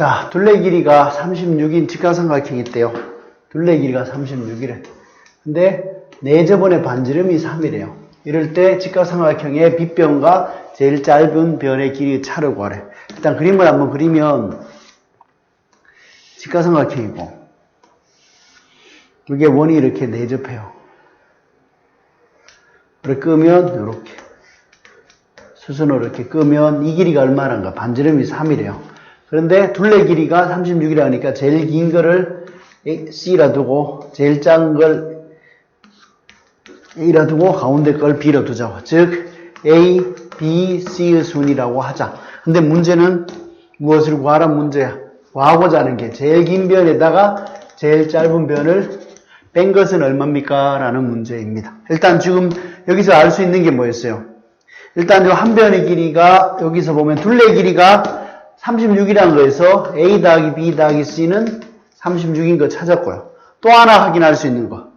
자, 둘레 길이가 36인 직각삼각형이 있대요. 둘레 길이가 36이래. 근데 네저번의 반지름이 3이래요. 이럴 때 직각삼각형의 빗변과 제일 짧은 변의 길이 차를 구하래. 일단 그림을 한번 그리면 직각삼각형이고 이게 원이 이렇게 내접해요. 이렇게 끄면 이렇게 수순으로 이렇게 끄면 이 길이가 얼마란가? 반지름이 3이래요. 그런데 둘레 길이가 36이라 하니까 제일 긴 거를 C라 두고 제일 작은 걸 A라 두고 가운데 걸 B로 두자고. 즉 A, B, C의 순이라고 하자. 근데 문제는 무엇을 구하란 문제야? 구하고자 하는 게 제일 긴 변에다가 제일 짧은 변을 뺀 것은 얼마입니까? 라는 문제입니다. 일단 지금 여기서 알 수 있는 게 뭐였어요? 일단 이 한 변의 길이가 여기서 보면 둘레 길이가 36이라는 거에서 A 더하기 B 더하기 C는 36인 거 찾았고요. 또 하나 확인할 수 있는 거.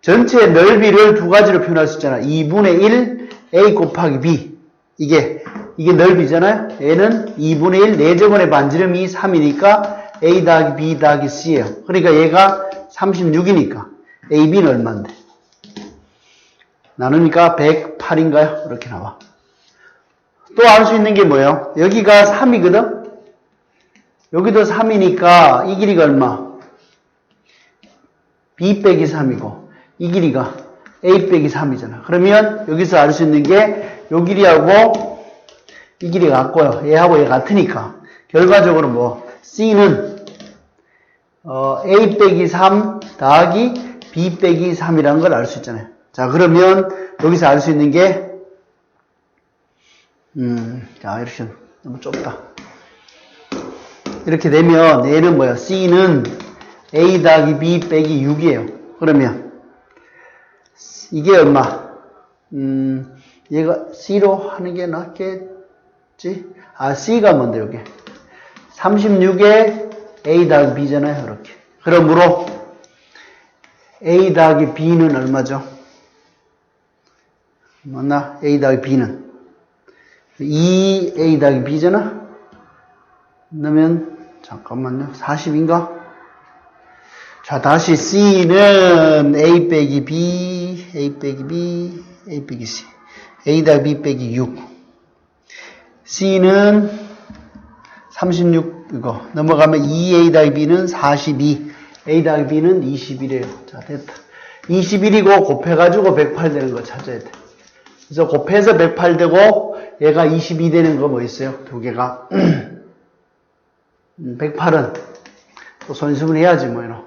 전체 넓이를 두 가지로 표현할 수 있잖아. 2분의 1 A 곱하기 B. 이게, 이게 넓이잖아요. 얘는 2분의 1 4제곱의 반지름이 3이니까 A 더하기 B 더하기 C예요. 그러니까 얘가 36이니까 AB는 얼마인데? 나누니까 108인가요? 이렇게 나와. 또 알 수 있는 게 뭐예요? 여기가 3이거든? 여기도 3이니까 이 길이가 얼마? B 빼기 3이고 이 길이가 A 빼기 3이잖아. 그러면 여기서 알 수 있는 게 요 길이하고 이 길이가 같고요. 얘하고 얘 같으니까 결과적으로 뭐 C는 어, A 빼기 3 더하기 B 빼기 3이라는 걸 알 수 있잖아요. 자 그러면 여기서 알 수 있는 게 음, 자, 이렇게 너무 좁다. 이렇게 되면 얘는 뭐야? C는 A 더하기 B 빼기 6이에요. 그러면 이게 얼마? 음, 얘가 C로 하는 게 낫겠지? 아, C가 뭔데, 여기? 36에 A 더하기 B잖아요, 이렇게. 그러므로 A 더하기 B는 얼마죠? 맞나? A 더하기 B는 2A 더하기 B잖아? 그러면 잠깐만요. 40인가? 자, 다시 C는 A 빼기 B, A 빼기 B, A 빼기 C. A 더하기 B 빼기 6. C는 36, 이거. 넘어가면 2A 더하기 B는 42. A 더하기 B는 21이에요. 자, 됐다. 21이고 곱해가지고 108 되는 거 찾아야 돼. 그래서 곱해서 108 되고 얘가 22 되는 거 뭐 있어요? 두 개가. 108은 또 손수분 해야지 뭐 이런.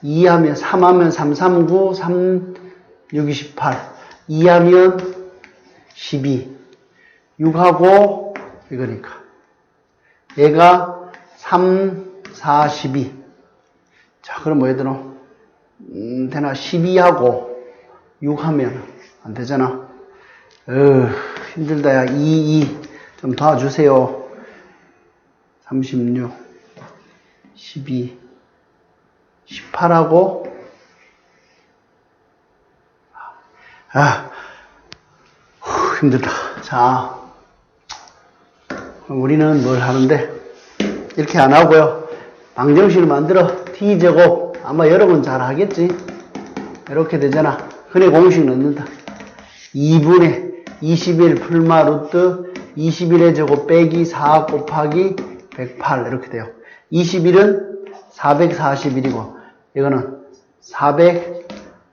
2 하면 3 하면 3, 3, 9, 3, 6, 28. 2 하면 12. 6하고 이거니까. 얘가 3, 4, 12. 자, 그럼 뭐 얘들아? 음, 되나? 12하고 6 하면 안 되잖아. 으, 힘들다, 야. 2, 2. 좀 도와주세요. 36, 12, 18하고, 아, 후, 힘들다. 자, 우리는 뭘 하는데, 이렇게 안 하고요. 방정식을 만들어. t제곱. 아마 여러분 잘 하겠지? 이렇게 되잖아. 근해 공식 넣는다. 2분의 21 풀마 루트 21의 제곱 빼기 4 곱하기 108 이렇게 돼요. 21은 441이고 이거는 400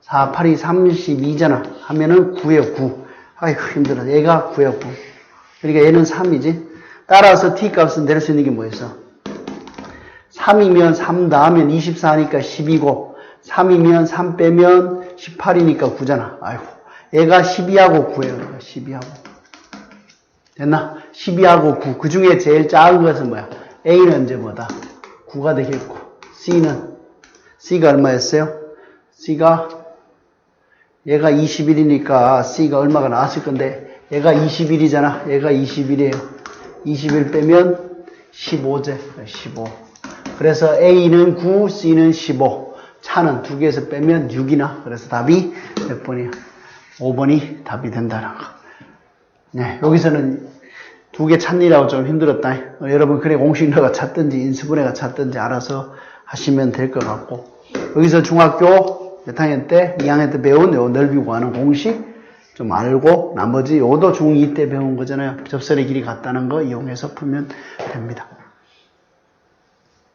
4, 8이 32잖아. 하면은 9에요 9. 아이고 힘들어. 얘가 9에요 9. 그러니까 얘는 3이지. 따라서 t 값은 낼 수 있는 게 뭐였어? 3이면 3 더하면 24니까 10이고 3이면 3 빼면 18이니까 9잖아. 아이고. 얘가 12하고 9예요. 12하고. 됐나? 12하고 9. 그 중에 제일 작은 것은 뭐야? A는 이제 뭐다? 9가 되겠고. C는? C가 얼마였어요? C가, 얘가 21이니까 C가 얼마가 나왔을 건데, 얘가 21이잖아. 얘가 21이에요. 21 빼면 15제. 15. 그래서 A는 9, C는 15. 차는 두 개에서 빼면 6이나. 그래서 답이 몇 번이야? 5번이 답이 된다는 거. 네, 여기서는 두 개 찾느라고 좀 힘들었다. 어, 여러분 그래 공식너가 찾든지 인수분해가 찾든지 알아서 하시면 될 것 같고 여기서 중학교 몇 학년 때 2학년 때 배운 요 넓이 구하는 공식 좀 알고 나머지 요도 중2 때 배운 거잖아요. 접선의 길이 같다는 거 이용해서 풀면 됩니다.